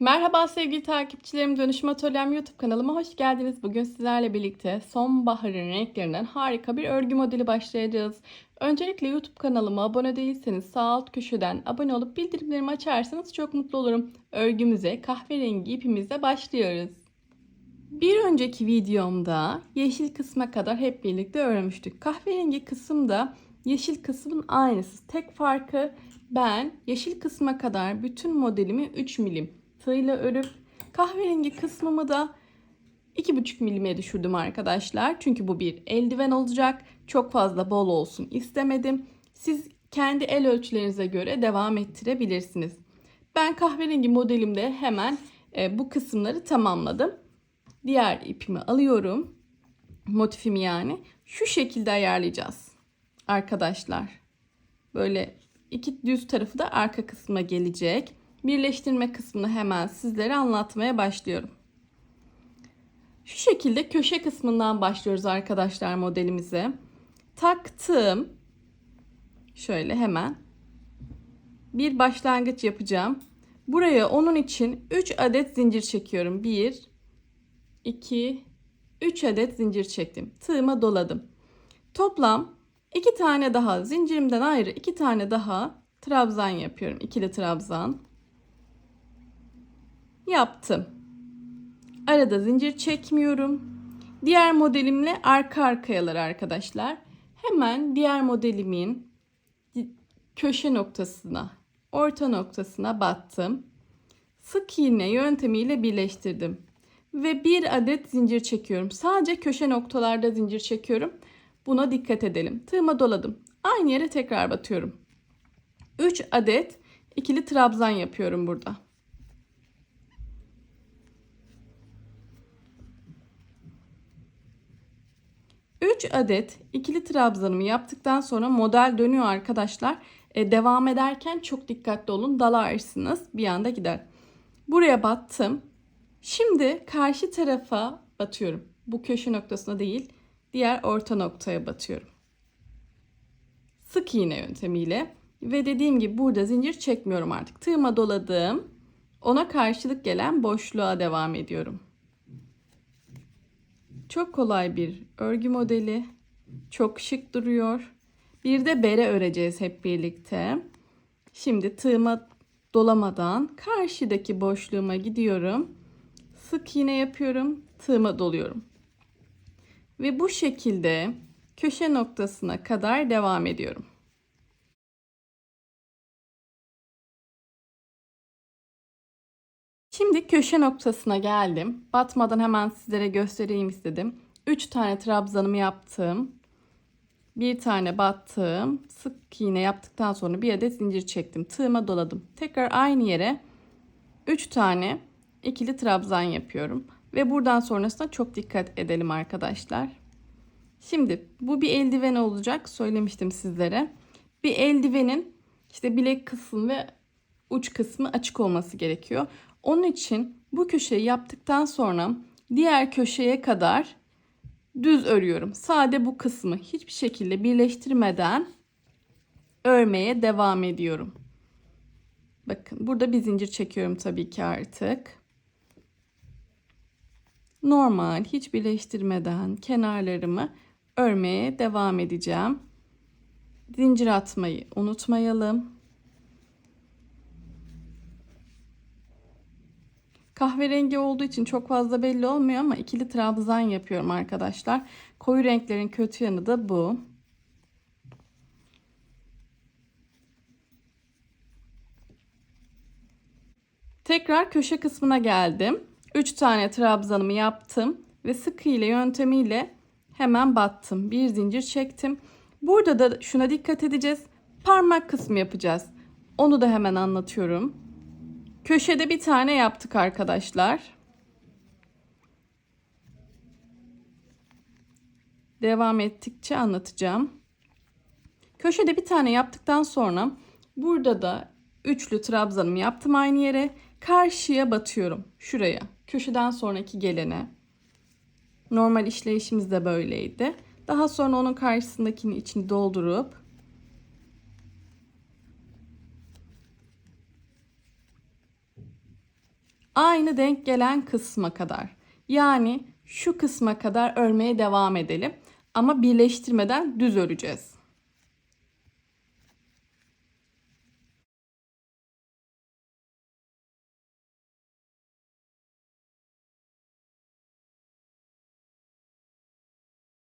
Merhaba sevgili takipçilerim. Dönüşüm Atölyem YouTube kanalıma hoş geldiniz. Bugün sizlerle birlikte sonbaharın renklerinden harika bir örgü modeli başlayacağız. Öncelikle YouTube kanalıma abone değilseniz sağ alt köşeden abone olup bildirimlerimi açarsanız çok mutlu olurum. Örgümüze kahverengi ipimizle başlıyoruz. Bir önceki videomda yeşil kısma kadar hep birlikte örmüştük. Kahverengi kısımda yeşil kısmın aynısı. Tek farkı ben yeşil kısma kadar bütün modelimi 3 milim tığla örüp kahverengi kısmımı da 2,5 milime düşürdüm arkadaşlar. Çünkü bu bir eldiven olacak. Çok fazla bol olsun istemedim. Siz kendi el ölçülerinize göre devam ettirebilirsiniz. Ben kahverengi modelimde hemen e, bu kısımları tamamladım. Diğer ipimi alıyorum. Motifimi yani. Şu şekilde ayarlayacağız. Arkadaşlar. Böyle iki düz tarafı da arka kısma gelecek. Birleştirme kısmını hemen sizlere anlatmaya başlıyorum. Şu şekilde köşe kısmından başlıyoruz arkadaşlar modelimize. Taktım. Şöyle hemen bir başlangıç yapacağım. Buraya onun için 3 adet zincir çekiyorum. 1 2 3 adet zincir çektim. Tığıma doladım. Toplam 2 tane daha zincirimden ayrı 2 tane daha trabzan yapıyorum. İkili trabzan yaptım. Arada zincir çekmiyorum. Diğer modelimle arka arkayalar arkadaşlar. Hemen diğer modelimin köşe noktasına, orta noktasına battım. Sık iğne yöntemiyle birleştirdim. Ve bir adet zincir çekiyorum. Sadece köşe noktalarda zincir çekiyorum. Buna dikkat edelim. Tığıma doladım. Aynı yere tekrar batıyorum. 3 adet ikili trabzan yapıyorum burada. 3 adet ikili trabzanımı yaptıktan sonra model dönüyor arkadaşlar. E, devam ederken çok dikkatli olun dalarsınız bir anda gider. Buraya battım. Şimdi karşı tarafa batıyorum. Bu köşe noktasına değil diğer orta noktaya batıyorum. Sık iğne yöntemiyle ve dediğim gibi burada zincir çekmiyorum artık. Tığıma doladım. Ona karşılık gelen boşluğa devam ediyorum. Çok kolay bir örgü modeli. Çok şık duruyor. Bir de bere öreceğiz hep birlikte. Şimdi tığıma dolamadan karşıdaki boşluğuma gidiyorum. Sık iğne yapıyorum. Tığıma doluyorum. Ve bu şekilde köşe noktasına kadar devam ediyorum. Şimdi köşe noktasına geldim. Batmadan hemen sizlere göstereyim istedim. 3 tane trabzanımı yaptım. Bir tane battım. Sık iğne yaptıktan sonra bir adet zincir çektim. Tığıma doladım. Tekrar aynı yere 3 tane ikili trabzan yapıyorum. Ve buradan sonrasında çok dikkat edelim arkadaşlar. Şimdi bu bir eldiven olacak. Söylemiştim sizlere. Bir eldivenin işte bilek kısmı ve uç kısmı açık olması gerekiyor. Onun için bu köşeyi yaptıktan sonra diğer köşeye kadar düz örüyorum. Sade bu kısmı hiçbir şekilde birleştirmeden örmeye devam ediyorum. Bakın burada bir zincir çekiyorum tabii ki artık. Normal hiç birleştirmeden kenarlarımı örmeye devam edeceğim. Zincir atmayı unutmayalım. Kahverengi olduğu için çok fazla belli olmuyor ama ikili trabzan yapıyorum arkadaşlar. Koyu renklerin kötü yanı da bu. Tekrar köşe kısmına geldim. 3 tane trabzanımı yaptım ve sık iğne yöntemiyle hemen battım. Bir zincir çektim. Burada da şuna dikkat edeceğiz. Parmak kısmı yapacağız. Onu da hemen anlatıyorum. Köşede bir tane yaptık arkadaşlar. Devam ettikçe anlatacağım. Köşede bir tane yaptıktan sonra burada da üçlü trabzanımı yaptım aynı yere. Karşıya batıyorum. Şuraya. Köşeden sonraki gelene. Normal işleyişimiz de böyleydi. Daha sonra onun karşısındakini içini doldurup aynı denk gelen kısma kadar. Yani şu kısma kadar örmeye devam edelim. Ama birleştirmeden düz öreceğiz.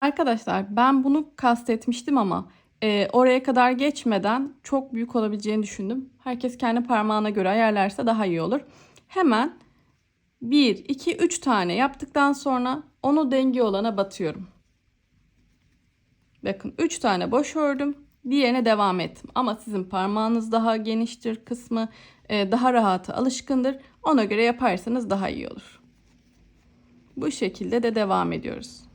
Arkadaşlar ben bunu kastetmiştim ama e, oraya kadar geçmeden çok büyük olabileceğini düşündüm. Herkes kendi parmağına göre ayarlarsa daha iyi olur. Hemen 1, 2, 3 tane yaptıktan sonra onu denge olana batıyorum. Bakın 3 tane boş ördüm. Diğerine devam ettim. Ama sizin parmağınız daha geniştir kısmı e, daha rahata alışkındır. Ona göre yaparsanız daha iyi olur. Bu şekilde de devam ediyoruz.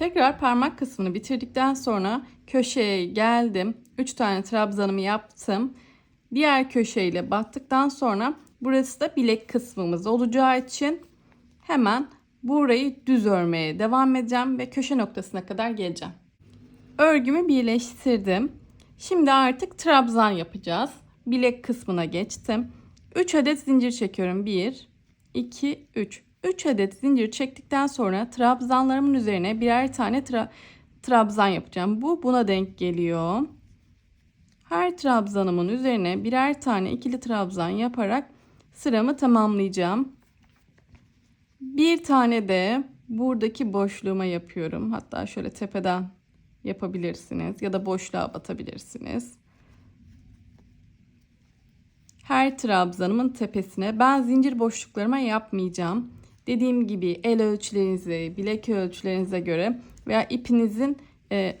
Tekrar parmak kısmını bitirdikten sonra köşeye geldim. 3 tane trabzanımı yaptım. Diğer köşeyle battıktan sonra burası da bilek kısmımız olacağı için hemen burayı düz örmeye devam edeceğim ve köşe noktasına kadar geleceğim. Örgümü birleştirdim. Şimdi artık trabzan yapacağız. Bilek kısmına geçtim. 3 adet zincir çekiyorum. 1 2 3 3 adet zincir çektikten sonra trabzanlarımın üzerine birer tane tra trabzan yapacağım. Bu buna denk geliyor. Her trabzanımın üzerine birer tane ikili trabzan yaparak sıramı tamamlayacağım. Bir tane de buradaki boşluğuma yapıyorum. Hatta şöyle tepeden yapabilirsiniz ya da boşluğa batabilirsiniz. Her trabzanımın tepesine ben zincir boşluklarıma yapmayacağım. Dediğim gibi el ölçülerinize, bilek ölçülerinize göre veya ipinizin e,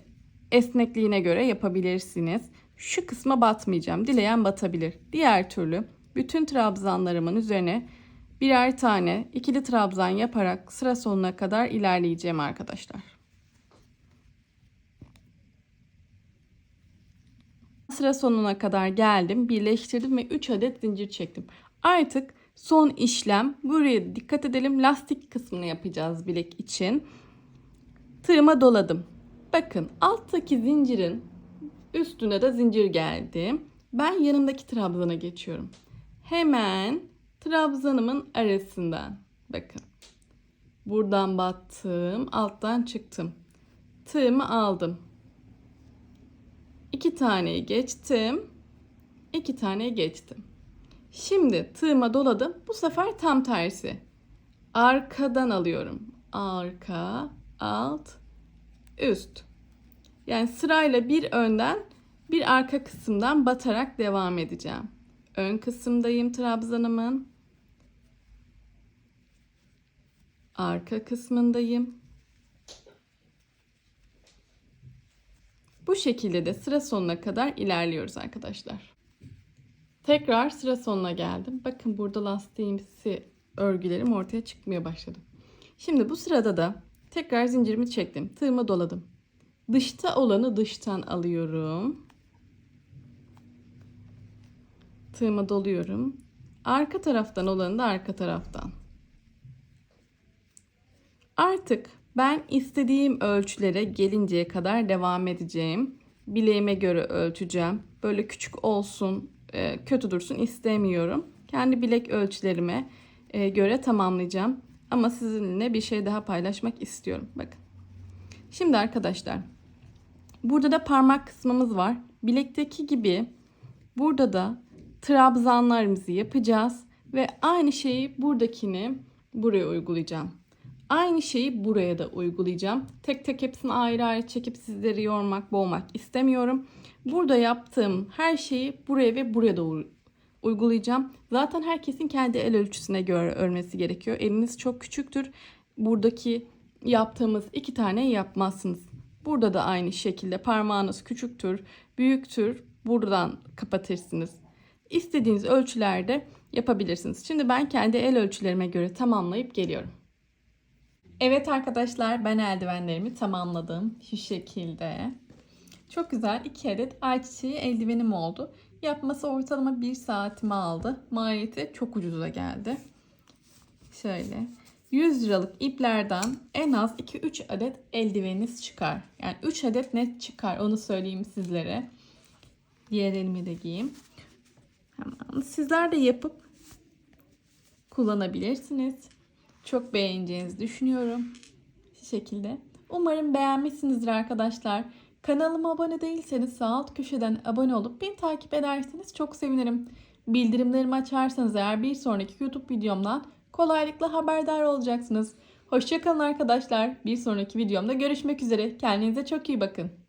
esnekliğine göre yapabilirsiniz. Şu kısma batmayacağım. Dileyen batabilir. Diğer türlü bütün trabzanlarımın üzerine birer tane ikili trabzan yaparak sıra sonuna kadar ilerleyeceğim arkadaşlar. Sıra sonuna kadar geldim, birleştirdim ve 3 adet zincir çektim. Artık Son işlem buraya dikkat edelim. Lastik kısmını yapacağız bilek için. Tığıma doladım. Bakın alttaki zincirin üstüne de zincir geldi. Ben yanımdaki trabzana geçiyorum. Hemen trabzanımın arasından bakın. Buradan battım, alttan çıktım. Tığımı aldım. İki taneyi geçtim. iki taneyi geçtim. Şimdi tığıma doladım. Bu sefer tam tersi. Arkadan alıyorum. Arka, alt, üst. Yani sırayla bir önden bir arka kısımdan batarak devam edeceğim. Ön kısımdayım trabzanımın. Arka kısmındayım. Bu şekilde de sıra sonuna kadar ilerliyoruz arkadaşlar. Tekrar sıra sonuna geldim. Bakın burada lastiğimsi örgülerim ortaya çıkmaya başladı. Şimdi bu sırada da tekrar zincirimi çektim. Tığımı doladım. Dışta olanı dıştan alıyorum. Tığımı doluyorum. Arka taraftan olanı da arka taraftan. Artık ben istediğim ölçülere gelinceye kadar devam edeceğim. Bileğime göre ölçeceğim. Böyle küçük olsun, e, kötü dursun istemiyorum. Kendi bilek ölçülerime e, göre tamamlayacağım. Ama sizinle bir şey daha paylaşmak istiyorum. Bakın. Şimdi arkadaşlar burada da parmak kısmımız var. Bilekteki gibi burada da trabzanlarımızı yapacağız ve aynı şeyi buradakini buraya uygulayacağım. Aynı şeyi buraya da uygulayacağım. Tek tek hepsini ayrı ayrı çekip sizleri yormak, boğmak istemiyorum. Burada yaptığım her şeyi buraya ve buraya da uygulayacağım. Zaten herkesin kendi el ölçüsüne göre örmesi gerekiyor. Eliniz çok küçüktür. Buradaki yaptığımız iki tane yapmazsınız. Burada da aynı şekilde parmağınız küçüktür, büyüktür. Buradan kapatırsınız. İstediğiniz ölçülerde yapabilirsiniz. Şimdi ben kendi el ölçülerime göre tamamlayıp geliyorum. Evet arkadaşlar ben eldivenlerimi tamamladım. Şu şekilde. Çok güzel iki adet ayçiçeği eldivenim oldu. Yapması ortalama bir saatimi aldı. Maliyeti çok ucuza geldi. Şöyle 100 liralık iplerden en az 2-3 adet eldiveniniz çıkar. Yani 3 adet net çıkar onu söyleyeyim sizlere. Diğer elimi de giyeyim. Hemen sizler de yapıp kullanabilirsiniz. Çok beğeneceğinizi düşünüyorum. Şu şekilde. Umarım beğenmişsinizdir arkadaşlar. Kanalıma abone değilseniz sağ alt köşeden abone olup beni takip ederseniz çok sevinirim. Bildirimlerimi açarsanız eğer bir sonraki YouTube videomdan kolaylıkla haberdar olacaksınız. Hoşçakalın arkadaşlar. Bir sonraki videomda görüşmek üzere. Kendinize çok iyi bakın.